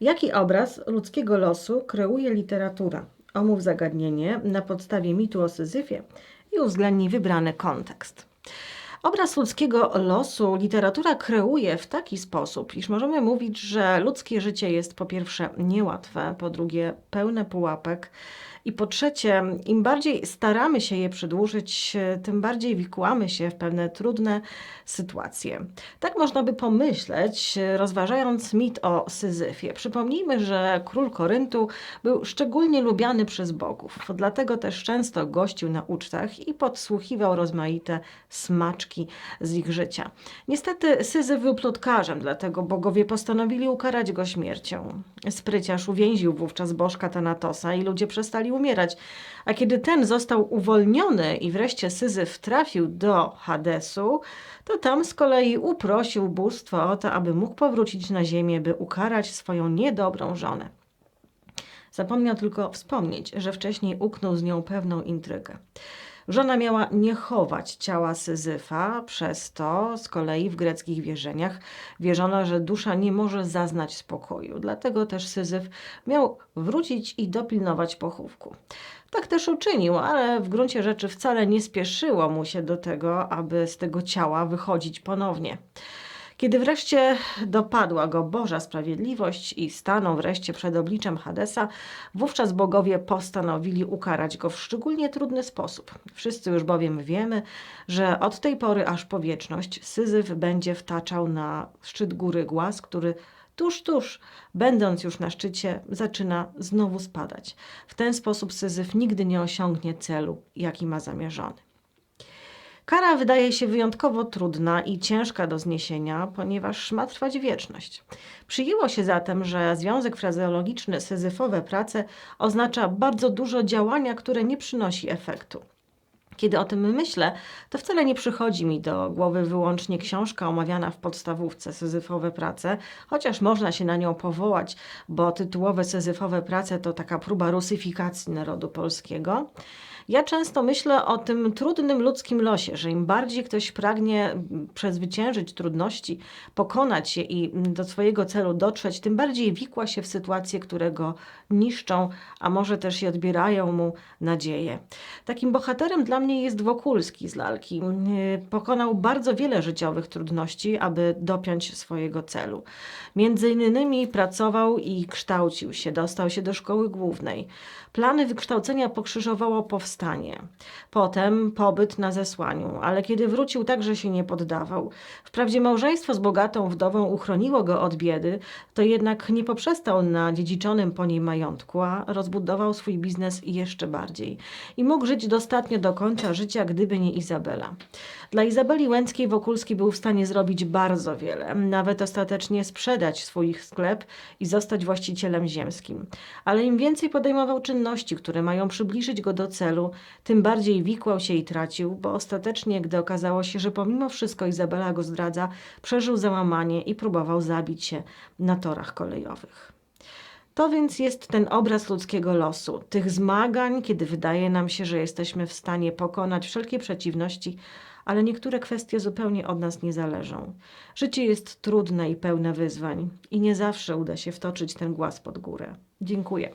Jaki obraz ludzkiego losu kreuje literatura? Omów zagadnienie na podstawie mitu o Syzyfie i uwzględnij wybrany kontekst. Obraz ludzkiego losu literatura kreuje w taki sposób, iż możemy mówić, że ludzkie życie jest po pierwsze niełatwe, po drugie pełne pułapek i po trzecie, im bardziej staramy się je przedłużyć, tym bardziej wikłamy się w pewne trudne sytuacje. Tak można by pomyśleć, rozważając mit o Syzyfie. Przypomnijmy, że król Koryntu był szczególnie lubiany przez bogów, dlatego też często gościł na ucztach i podsłuchiwał rozmaite smaczki z ich życia. Niestety Syzyf był plotkarzem, dlatego bogowie postanowili ukarać go śmiercią. Spryciarz uwięził wówczas bożka Tanatosa i ludzie przestali umierać. A kiedy ten został uwolniony i wreszcie Syzyf trafił do Hadesu, to tam z kolei uprosił bóstwo o to, aby mógł powrócić na ziemię, by ukarać swoją niedobrą żonę. Zapomniał tylko wspomnieć, że wcześniej uknął z nią pewną intrygę. Żona miała nie chować ciała Syzyfa, przez to z kolei w greckich wierzeniach wierzono, że dusza nie może zaznać spokoju. Dlatego też Syzyf miał wrócić i dopilnować pochówku. Tak też uczynił, ale w gruncie rzeczy wcale nie spieszyło mu się do tego, aby z tego ciała wychodzić ponownie. Kiedy wreszcie dopadła go Boża sprawiedliwość i stanął wreszcie przed obliczem Hadesa, wówczas bogowie postanowili ukarać go w szczególnie trudny sposób. Wszyscy już bowiem wiemy, że od tej pory aż po wieczność Syzyf będzie wtaczał na szczyt góry głaz, który tuż, tuż, będąc już na szczycie, zaczyna znowu spadać. W ten sposób Syzyf nigdy nie osiągnie celu, jaki ma zamierzony. Kara wydaje się wyjątkowo trudna i ciężka do zniesienia, ponieważ ma trwać wieczność. Przyjęło się zatem, że związek frazeologiczny syzyfowe prace oznacza bardzo dużo działania, które nie przynosi efektu. Kiedy o tym myślę, to wcale nie przychodzi mi do głowy wyłącznie książka omawiana w podstawówce Syzyfowe prace, chociaż można się na nią powołać, bo tytułowe Syzyfowe prace to taka próba rusyfikacji narodu polskiego. Ja często myślę o tym trudnym ludzkim losie, że im bardziej ktoś pragnie przezwyciężyć trudności, pokonać je i do swojego celu dotrzeć, tym bardziej wikła się w sytuacje, które go niszczą, a może też i odbierają mu nadzieję. Takim bohaterem dla mnie jest Wokulski z lalki. Pokonał bardzo wiele życiowych trudności, aby dopiąć swojego celu. Między innymi pracował i kształcił się, dostał się do szkoły głównej. Plany wykształcenia pokrzyżowało powstanie. Potem pobyt na zesłaniu, ale kiedy wrócił, także się nie poddawał. Wprawdzie małżeństwo z bogatą wdową uchroniło go od biedy, to jednak nie poprzestał na dziedziczonym po niej majątku, a rozbudował swój biznes jeszcze bardziej. I mógł żyć dostatnio do końca życia, gdyby nie Izabela. Dla Izabeli Łęckiej Wokulski był w stanie zrobić bardzo wiele, nawet ostatecznie sprzedać swój sklep i zostać właścicielem ziemskim. Ale im więcej podejmował czynności, które mają przybliżyć go do celu, tym bardziej wikłał się i tracił, bo ostatecznie, gdy okazało się, że pomimo wszystko Izabela go zdradza, przeżył załamanie i próbował zabić się na torach kolejowych. To więc jest ten obraz ludzkiego losu, tych zmagań, kiedy wydaje nam się, że jesteśmy w stanie pokonać wszelkie przeciwności, ale niektóre kwestie zupełnie od nas nie zależą. Życie jest trudne i pełne wyzwań i nie zawsze uda się wtoczyć ten głaz pod górę. Dziękuję.